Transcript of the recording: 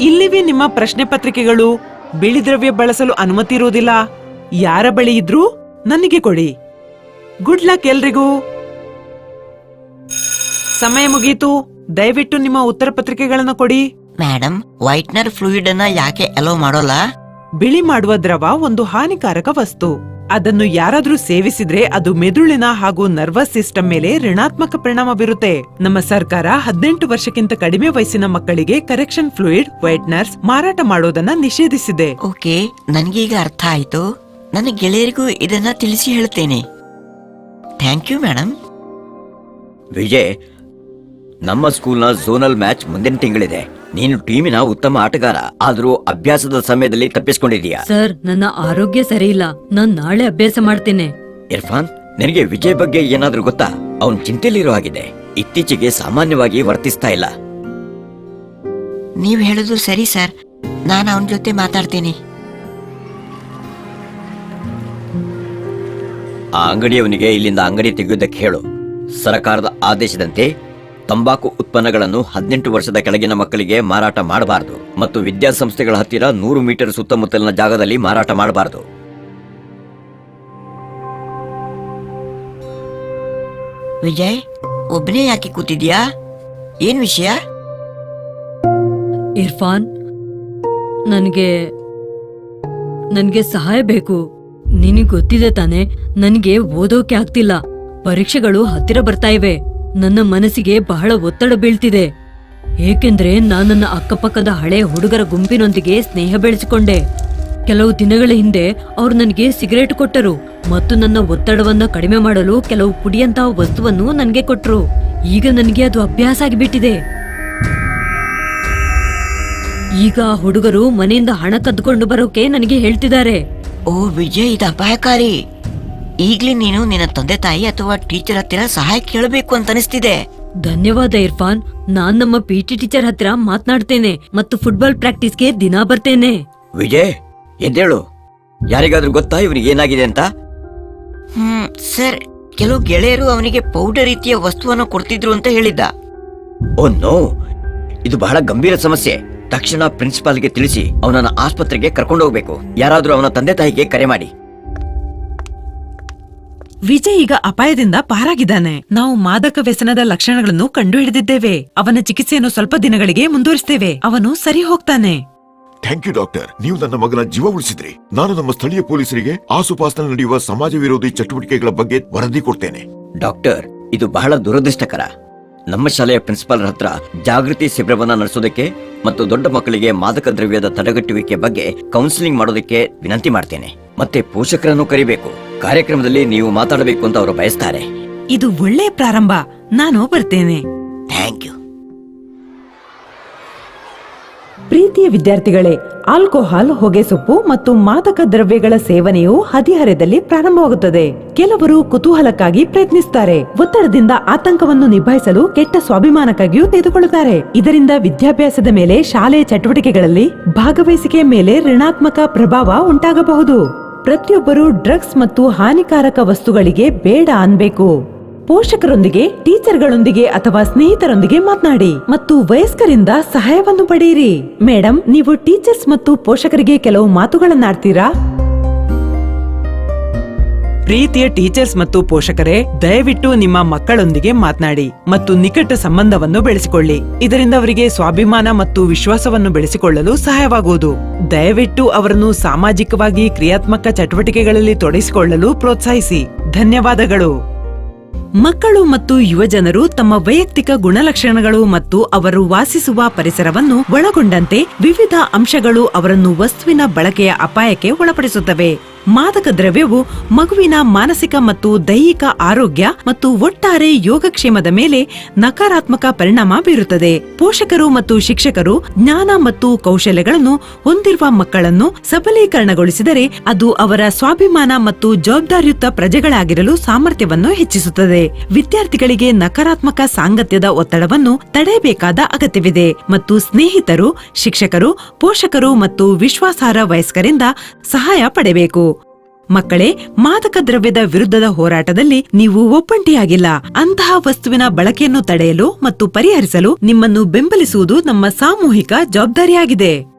ಇಲ್ಲಿವೆ ನಿಮ್ಮ ಪ್ರಶ್ನೆ ಪತ್ರಿಕೆಗಳು. ಬಿಳಿ ದ್ರವ್ಯ ಬಳಸಲು ಅನುಮತಿ ಇರುವುದಿಲ್ಲ. ಯಾರ ಬಳಿ ಇದ್ರೂ ನನಗೆ ಕೊಡಿ. ಗುಡ್ ಲಕ್ ಎಲ್ರಿಗೂ. ಸಮಯ ಮುಗೀತು. ದಯವಿಟ್ಟು ನಿಮ್ಮ ಉತ್ತರ ಪತ್ರಿಕೆಗಳನ್ನು ಕೊಡಿ. ಮೇಡಮ್ ವೈಟ್ನರ್ ಫ್ಲೂಯಿಡ್ ಅನ್ನ ಯಾಕೆ ಅಲೋ ಮಾಡೋಲ್ಲ? ಬಿಳಿ ಮಾಡುವ ದ್ರವ ಒಂದು ಹಾನಿಕಾರಕ ವಸ್ತು. ಅದನ್ನು ಯಾರಾದ್ರೂ ಸೇವಿಸಿದ್ರೆ ಅದು ಮೆದುಳಿನ ಹಾಗೂ ನರ್ವಸ್ ಸಿಸ್ಟಮ್ ಮೇಲೆ ಋಣಾತ್ಮಕ ಪರಿಣಾಮ ಬೀರುತ್ತೆ. ನಮ್ಮ ಸರ್ಕಾರ ಹದಿನೆಂಟು ವರ್ಷಕ್ಕಿಂತ ಕಡಿಮೆ ವಯಸ್ಸಿನ ಮಕ್ಕಳಿಗೆ ಕರೆಕ್ಷನ್ ಫ್ಲೂಯಿಡ್ ವೈಟ್ನರ್ಸ್ ಮಾರಾಟ ಮಾಡೋದನ್ನ ನಿಷೇಧಿಸಿದೆ. ಓಕೆ ನನಗೀಗ ಅರ್ಥ ಆಯ್ತು. ನನ್ನ ಗೆಳೆಯರಿಗೂ ಇದನ್ನ ತಿಳಿಸಿ ಹೇಳ್ತೇನೆ. ಥ್ಯಾಂಕ್ ಯು ಮೇಡಮ್ ವಿಜಯ್ ನಮ್ಮ ಸ್ಕೂಲ್ನ ಝೋನಲ್ ಮ್ಯಾಚ್ ಮುಂದಿನ ತಿಂಗಳಿದೆ. ನೀನು ಟೀಮಿನ ಉತ್ತಮ ಆಟಗಾರ ಆದ್ರೂ ಅಭ್ಯಾಸದ ಸಮಯದಲ್ಲಿ ತಪ್ಪಿಸ್ಕೊಂಡಿದೀಯಾ ಸರ್ ನನ್ನ ಆರೋಗ್ಯ ಸರಿ ಇಲ್ಲ ನಾನ್ ನಾಳೆ ಅಭ್ಯಾಸ ಮಾಡ್ತೇನೆ. ಇರ್ಫಾನ್ ನಿನಗೆ ವಿಜಯ್ ಬಗ್ಗೆ ಏನಾದ್ರೂ ಗೊತ್ತಾ? ಅವನ್ ಚಿಂತೆಲಿರೋ ಹಾಗಿದೆ. ಇತ್ತೀಚೆಗೆ ಸಾಮಾನ್ಯವಾಗಿ ವರ್ತಿಸ್ತಾ ಇಲ್ಲ. ನೀವ್ ಹೇಳೋದು ಸರಿ ಸರ್. ನಾನು ಅವನ ಜೊತೆ ಮಾತಾಡ್ತೀನಿ. ಆ ಅಂಗಡಿಯವನಿಗೆ ಇಲ್ಲಿಂದ ಅಂಗಡಿ ತೆಗೆಯುವುದಕ್ಕೆ ಹೇಳು. ಸರ್ಕಾರದ ಆದೇಶದಂತೆ ತಂಬಾಕು ಉತ್ಪನ್ನಗಳನ್ನು ಹದಿನೆಂಟು ವರ್ಷದ ಕೆಳಗಿನ ಮಕ್ಕಳಿಗೆ ಮಾರಾಟ ಮಾಡಬಾರದು ಮತ್ತು ವಿದ್ಯಾಸಂಸ್ಥೆಗಳ ಹತ್ತಿರ ನೂರು ಮೀಟರ್ ಸುತ್ತಮುತ್ತಲಿನ ಜಾಗದಲ್ಲಿ ಮಾರಾಟ ಮಾಡಬಾರದು. ವಿಜಯ್ ಒಬ್ಬನೇ ಯಾಕೆ ಕೂತಿದ್ಯಾ? ಏನ್ ವಿಷಯ? ಇರ್ಫಾನ್ ನನಗೆ ನನಗೆ ಸಹಾಯ ಬೇಕು. ನಿನಗೆ ಗೊತ್ತಿದೆ ತಾನೆ ನನಗೆ ಓದೋಕೆ ಆಗ್ತಿಲ್ಲ. ಪರೀಕ್ಷೆಗಳು ಹತ್ತಿರ ಬರ್ತಾ ಇವೆ. ನನ್ನ ಮನಸ್ಸಿಗೆ ಬಹಳ ಒತ್ತಡ ಬೀಳ್ತಿದೆ. ಏಕೆಂದ್ರೆ ನಾನು ನನ್ನ ಅಕ್ಕಪಕ್ಕದ ಹಳೆ ಹುಡುಗರ ಗುಂಪಿನೊಂದಿಗೆ ಸ್ನೇಹ ಬೆಳೆಸಿಕೊಂಡೆ. ಕೆಲವು ದಿನಗಳ ಹಿಂದೆ ಅವರು ನನಗೆ ಸಿಗರೇಟ್ ಕೊಟ್ಟರು ಮತ್ತು ನನ್ನ ಒತ್ತಡವನ್ನು ಕಡಿಮೆ ಮಾಡಲು ಕೆಲವು ಪುಡಿಯಂತಹ ವಸ್ತುವನ್ನು ನನಗೆ ಕೊಟ್ಟರು ಈಗ ನನಗೆ ಅದು ಅಭ್ಯಾಸ ಆಗಿಬಿಟ್ಟಿದೆ. ಈಗ ಆ ಹುಡುಗರು ಮನೆಯಿಂದ ಹಣ ಕದ್ಕೊಂಡು ಬರೋಕೆ ನನಗೆ ಹೇಳ್ತಿದ್ದಾರೆ. ಓ ವಿಜಯ್, ಇದು ಅಪಾಯಕಾರಿ. ಈಗ್ಲೇ ನೀನು ನಿನ್ನ ತಂದೆ ತಾಯಿ ಅಥವಾ ಟೀಚರ್ ಹತ್ತಿರ ಸಹಾಯ ಕೇಳಬೇಕು ಅಂತ ಅನಿಸ್ತಿದೆ. ಧನ್ಯವಾದ ಇರ್ಫಾನ್. ನಾನ್ ನಮ್ಮ ಪಿ ಟಿ ಟೀಚರ್ ಹತ್ರ ಮಾತನಾಡ್ತೇನೆ ಮತ್ತು ಫುಟ್ಬಾಲ್ ಪ್ರಾಕ್ಟೀಸ್ಗೆ ದಿನ ಬರ್ತೇನೆ. ವಿಜಯ್ ಎದ್ದೇಳು ಯಾರಿಗಾದ್ರೂ ಗೊತ್ತಾ ಇವನಿಗೆ ಏನಾಗಿದೆ ಅಂತ? ಹ್ಮ್ ಸರ್ ಕೆಲವು ಗೆಳೆಯರು ಅವನಿಗೆ ಪೌಡರ್ ರೀತಿಯ ವಸ್ತುವನ್ನು ಕೊಡ್ತಿದ್ರು ಅಂತ ಹೇಳಿದ್ದ. Oh no. ಇದು ಬಹಳ ಗಂಭೀರ ಸಮಸ್ಯೆ. ತಕ್ಷಣ ಪ್ರಿನ್ಸಿಪಾಲ್ಗೆ ತಿಳಿಸಿ ಅವನನ್ನ ಆಸ್ಪತ್ರೆಗೆ ಕರ್ಕೊಂಡು ಹೋಗ್ಬೇಕು ಯಾರಾದ್ರೂ ಅವನ ತಂದೆ ತಾಯಿಗೆ ಕರೆ ಮಾಡಿ. ವಿಜಯ್ ಈಗ ಅಪಾಯದಿಂದ ಪಾರಾಗಿದ್ದಾನೆ. ನಾವು ಮಾದಕ ವ್ಯಸನದ ಲಕ್ಷಣಗಳನ್ನು ಕಂಡುಹಿಡಿದಿದ್ದೇವೆ. ಅವನ ಚಿಕಿತ್ಸೆಯನ್ನು ಸ್ವಲ್ಪ ದಿನಗಳಿಗೆ ಮುಂದುವರಿಸ್ತೇವೆ. ಅವನು ಸರಿ ಹೋಗ್ತಾನೆ. Thank you doctor. ನೀವು ನನ್ನ ಮಗನ ಜೀವ ಉಳಿಸಿದ್ರಿ. ನಾನು ನಮ್ಮ ಸ್ಥಳೀಯ ಪೊಲೀಸರಿಗೆ ಆಸುಪಾಸಿನಲ್ಲಿ ನಡೆಯುವ ಸಮಾಜ ವಿರೋಧಿ ಚಟುವಟಿಕೆಗಳ ಬಗ್ಗೆ ವರದಿ ಕೊಡ್ತೇನೆ. ಡಾಕ್ಟರ್ ಇದು ಬಹಳ ದುರದೃಷ್ಟಕರ. ನಮ್ಮ ಶಾಲೆಯ ಪ್ರಿನ್ಸಿಪಾಲ್ ಹತ್ರ ಜಾಗೃತಿ ಶಿಬಿರವನ್ನ ನಡೆಸೋದಕ್ಕೆ ಮತ್ತು ದೊಡ್ಡ ಮಕ್ಕಳಿಗೆ ಮಾದಕ ದ್ರವ್ಯದ ತಡೆಗಟ್ಟುವಿಕೆ ಬಗ್ಗೆ ಕೌನ್ಸಿಲಿಂಗ್ ಮಾಡೋದಕ್ಕೆ ವಿನಂತಿ ಮಾಡ್ತೇನೆ. ಮತ್ತೆ ಪೋಷಕರನ್ನು ಕರಿಬೇಕು. ಕಾರ್ಯಕ್ರಮದಲ್ಲಿ ನೀವು ಮಾತಾಡಬೇಕು ಅಂತ ಅವರು ಬಯಸ್ತಾರೆ. ಇದು ಒಳ್ಳೆಯ ಪ್ರಾರಂಭ. ನಾನು ಬರ್ತೇನೆ. ಪ್ರೀತಿಯ ವಿದ್ಯಾರ್ಥಿಗಳೇ, ಆಲ್ಕೋಹಾಲ್, ಹೊಗೆಸೊಪ್ಪು ಮತ್ತು ಮಾದಕ ದ್ರವ್ಯಗಳ ಸೇವನೆಯು ಹದಿಹರೆಯದಲ್ಲಿ ಪ್ರಾರಂಭವಾಗುತ್ತದೆ. ಕೆಲವರು ಕುತೂಹಲಕ್ಕಾಗಿ ಪ್ರಯತ್ನಿಸುತ್ತಾರೆ. ಒತ್ತಡದಿಂದ ಆತಂಕವನ್ನು ನಿಭಾಯಿಸಲು ಕೆಟ್ಟ ಸ್ವಾಭಿಮಾನಕ್ಕಾಗಿಯೂ ತೆಗೆದುಕೊಳ್ಳುತ್ತಾರೆ. ಇದರಿಂದ ವಿದ್ಯಾಭ್ಯಾಸದ ಮೇಲೆ ಶಾಲೆಯ ಚಟುವಟಿಕೆಗಳಲ್ಲಿ ಭಾಗವಹಿಸಿಕೆಯ ಮೇಲೆ ಋಣಾತ್ಮಕ ಪ್ರಭಾವ ಉಂಟಾಗಬಹುದು. ಪ್ರತಿಯೊಬ್ಬರು ಡ್ರಗ್ಸ್ ಮತ್ತು ಹಾನಿಕಾರಕ ವಸ್ತುಗಳಿಗೆ ಬೇಡ ಅನ್ಬೇಕು. ಪೋಷಕರೊಂದಿಗೆ, ಟೀಚರ್ಗಳೊಂದಿಗೆ ಅಥವಾ ಸ್ನೇಹಿತರೊಂದಿಗೆ ಮಾತನಾಡಿ ಮತ್ತು ವಯಸ್ಕರಿಂದ ಸಹಾಯವನ್ನು ಪಡೆಯಿರಿ. ಮೇಡಮ್ ನೀವು ಟೀಚರ್ಸ್ ಮತ್ತು ಪೋಷಕರಿಗೆ ಕೆಲವು ಮಾತುಗಳನ್ನಾಡ್ತೀರಾ? ಪ್ರೀತಿಯ ಟೀಚರ್ಸ್ ಮತ್ತು ಪೋಷಕರೇ, ದಯವಿಟ್ಟು ನಿಮ್ಮ ಮಕ್ಕಳೊಂದಿಗೆ ಮಾತನಾಡಿ ಮತ್ತು ನಿಕಟ ಸಂಬಂಧವನ್ನು ಬೆಳೆಸಿಕೊಳ್ಳಿ. ಇದರಿಂದ ಅವರಿಗೆ ಸ್ವಾಭಿಮಾನ ಮತ್ತು ವಿಶ್ವಾಸವನ್ನು ಬೆಳೆಸಿಕೊಳ್ಳಲು ಸಹಾಯವಾಗುವುದು. ದಯವಿಟ್ಟು ಅವರನ್ನು ಸಾಮಾಜಿಕವಾಗಿ ಕ್ರಿಯಾತ್ಮಕ ಚಟುವಟಿಕೆಗಳಲ್ಲಿ ತೊಡಗಿಸಿಕೊಳ್ಳಲು ಪ್ರೋತ್ಸಾಹಿಸಿ. ಧನ್ಯವಾದಗಳು. ಮಕ್ಕಳು ಮತ್ತು ಯುವಜನರು ತಮ್ಮ ವೈಯಕ್ತಿಕ ಗುಣಲಕ್ಷಣಗಳು ಮತ್ತು ಅವರು ವಾಸಿಸುವ ಪರಿಸರವನ್ನು ಒಳಗೊಂಡಂತೆ ವಿವಿಧ ಅಂಶಗಳು ಅವರನ್ನು ವಸ್ತುವಿನ ಬಳಕೆಯ ಅಪಾಯಕ್ಕೆ ಒಳಪಡಿಸುತ್ತವೆ. ಮಾದಕ ದ್ರವ್ಯವು ಮಗುವಿನ ಮಾನಸಿಕ ಮತ್ತು ದೈಹಿಕ ಆರೋಗ್ಯ ಮತ್ತು ಒಟ್ಟಾರೆ ಯೋಗಕ್ಷೇಮದ ಮೇಲೆ ನಕಾರಾತ್ಮಕ ಪರಿಣಾಮ ಬೀರುತ್ತದೆ. ಪೋಷಕರು ಮತ್ತು ಶಿಕ್ಷಕರು ಜ್ಞಾನ ಮತ್ತು ಕೌಶಲ್ಯಗಳನ್ನು ಹೊಂದಿರುವ ಮಕ್ಕಳನ್ನು ಸಬಲೀಕರಣಗೊಳಿಸಿದರೆ ಅದು ಅವರ ಸ್ವಾಭಿಮಾನ ಮತ್ತು ಜವಾಬ್ದಾರಿಯುತ ಪ್ರಜೆಗಳಾಗಿರಲು ಸಾಮರ್ಥ್ಯವನ್ನು ಹೆಚ್ಚಿಸುತ್ತದೆ. ವಿದ್ಯಾರ್ಥಿಗಳಿಗೆ ನಕಾರಾತ್ಮಕ ಸಾಂಗತ್ಯದ ಒತ್ತಡವನ್ನು ತಡೆಯಬೇಕಾದ ಅಗತ್ಯವಿದೆ ಮತ್ತು ಸ್ನೇಹಿತರು, ಶಿಕ್ಷಕರು, ಪೋಷಕರು ಮತ್ತು ವಿಶ್ವಾಸಾರ್ಹ ವಯಸ್ಕರಿಂದ ಸಹಾಯ ಪಡೆಯಬೇಕು ಮಕ್ಕಳೇ, ಮಾದಕ ದ್ರವ್ಯದ ವಿರುದ್ಧದ ಹೋರಾಟದಲ್ಲಿ ನೀವು ಒಪ್ಪಂಟಿಯಾಗಿಲ್ಲ ಅಂತಹ ವಸ್ತುವಿನ ಬಳಕೆಯನ್ನು ತಡೆಯಲು ಮತ್ತು ಪರಿಹರಿಸಲು ನಿಮ್ಮನ್ನು ಬೆಂಬಲಿಸುವುದು ನಮ್ಮ ಸಾಮೂಹಿಕ ಜವಾಬ್ದಾರಿಯಾಗಿದೆ.